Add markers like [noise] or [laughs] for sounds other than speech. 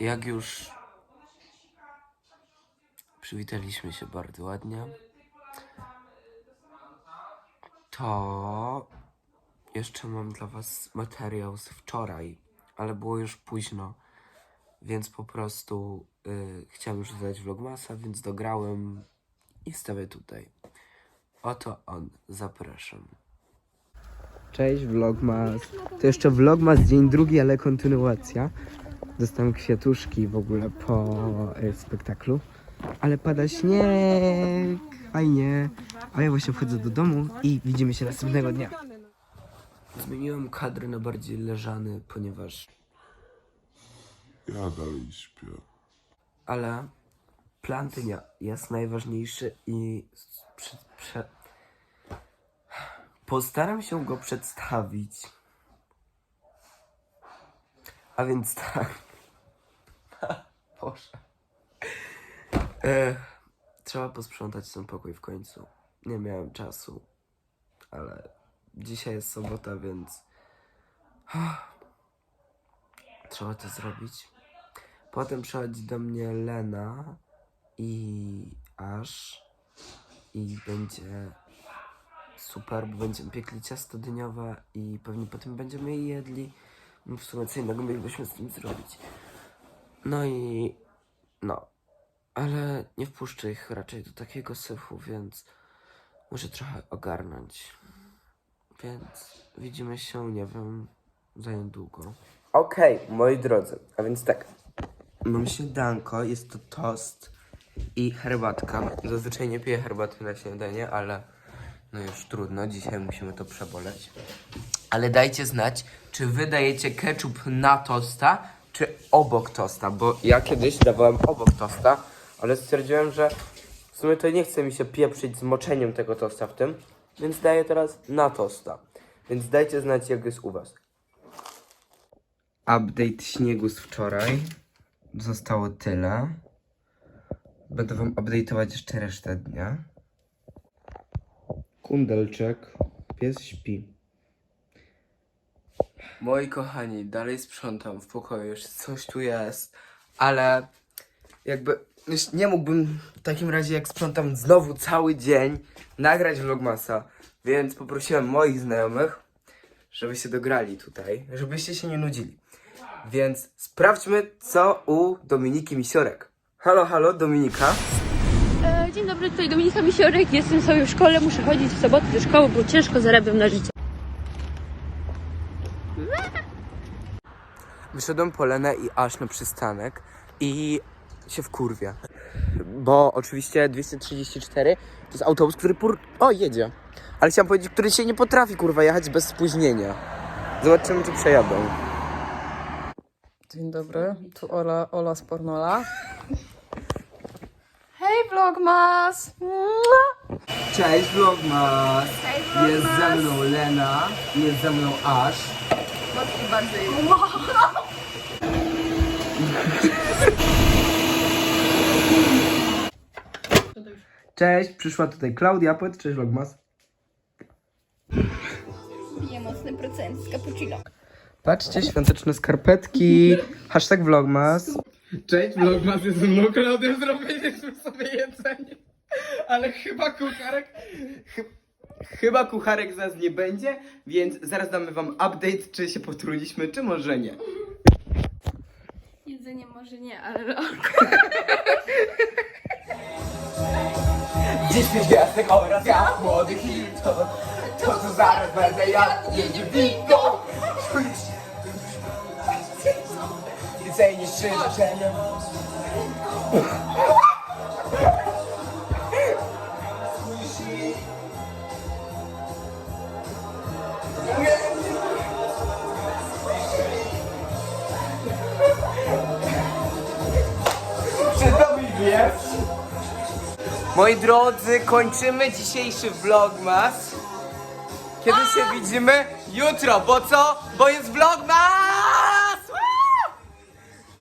Jak już przywitaliśmy się bardzo ładnie, to jeszcze mam dla Was materiał z wczoraj, ale było już późno, więc po prostu y, chciałem już dodać vlogmasa, więc dograłem i wstawię tutaj. Oto on, zapraszam. Cześć, vlogmas. To jeszcze vlogmas dzień drugi, ale kontynuacja. Dostałem kwiatuszki w ogóle po e, spektaklu. Ale pada śnieg. Fajnie. A ja właśnie wchodzę do domu i widzimy się następnego dnia. Zmieniłem kadr na bardziej leżany, ponieważ... Ja dalej śpię. Ale plan dnia jest najważniejszy i prze, prze... postaram się go przedstawić. A więc tak. [laughs] Boże. E, trzeba posprzątać ten pokój w końcu. Nie miałem czasu, ale dzisiaj jest sobota, więc trzeba to zrobić. Potem przychodzi do mnie Lena i Aż i będzie super, bo będziemy piekli ciasto dyniowe i pewnie potem będziemy je jedli. W sumie co innego mielibyśmy z tym zrobić. No i no, ale nie wpuszczę ich raczej do takiego syfu, więc muszę trochę ogarnąć. Więc widzimy się, nie wiem, za niedługo. Okej, moi drodzy, a więc tak. Mam śniadanko, jest to tost i herbatka. Zazwyczaj nie piję herbaty na śniadanie, ale no już trudno, dzisiaj musimy to przeboleć. Ale dajcie znać, czy wy dajecie ketchup na tosta, czy obok tosta, bo ja kiedyś dawałem obok tosta, ale stwierdziłem, że w sumie to nie chce mi się pieprzyć z moczeniem tego tosta w tym, więc daję teraz na tosta. Więc dajcie znać, jak jest u was. Update śniegu z wczoraj. Zostało tyle. Będę wam update'ować jeszcze resztę dnia. Kundelczek. Pies śpi. Moi kochani, dalej sprzątam w pokoju, jeszcze coś tu jest, ale jakby nie mógłbym w takim razie jak sprzątam znowu cały dzień nagrać vlogmasa, więc poprosiłem moich znajomych, żeby się dograli tutaj, żebyście się nie nudzili. Więc sprawdźmy, co u Dominiki Misiorek. Halo, halo, Dominika. E, Dzień dobry, tutaj Dominika Misiorek. Jestem sobie w szkole, muszę chodzić w sobotę do szkoły, bo ciężko zarabiam na życie. Wyszedłem po Lenę i aż na przystanek i się wkurwia. Bo oczywiście 234 to jest autobus, który pur... O, jedzie. Ale chciałem powiedzieć, który się nie potrafi kurwa jechać bez spóźnienia. Zobaczymy, czy przejadą. Dzień dobry, tu Ola, Ola z Pornola. Hej Vlogmas! Cześć Vlogmas! Jest ze mną Lena, jest ze mną Aż. [laughs] Cześć, przyszła tutaj Klaudia, powiedz cześć Vlogmas. Piję mocny procent z cappuccino. Patrzcie, świąteczne skarpetki, [laughs] hashtag Vlogmas. Cześć, vlogmas jest Klaudia, zrobiliśmy sobie jedzenie, ale chyba kucharek, chy, chyba kucharek zaraz nie będzie, więc zaraz damy wam update, czy się potrudziliśmy, czy może nie. Jedzenie może nie, ale Dziś gwiazdek oraz ja, młody Hilton, to co zaraz będę jadł, jedzie winko. Więcej niż trzy życzenia. Moi drodzy, kończymy dzisiejszy vlogmas. Kiedy się widzimy? Jutro, bo co? Bo jest vlogmas!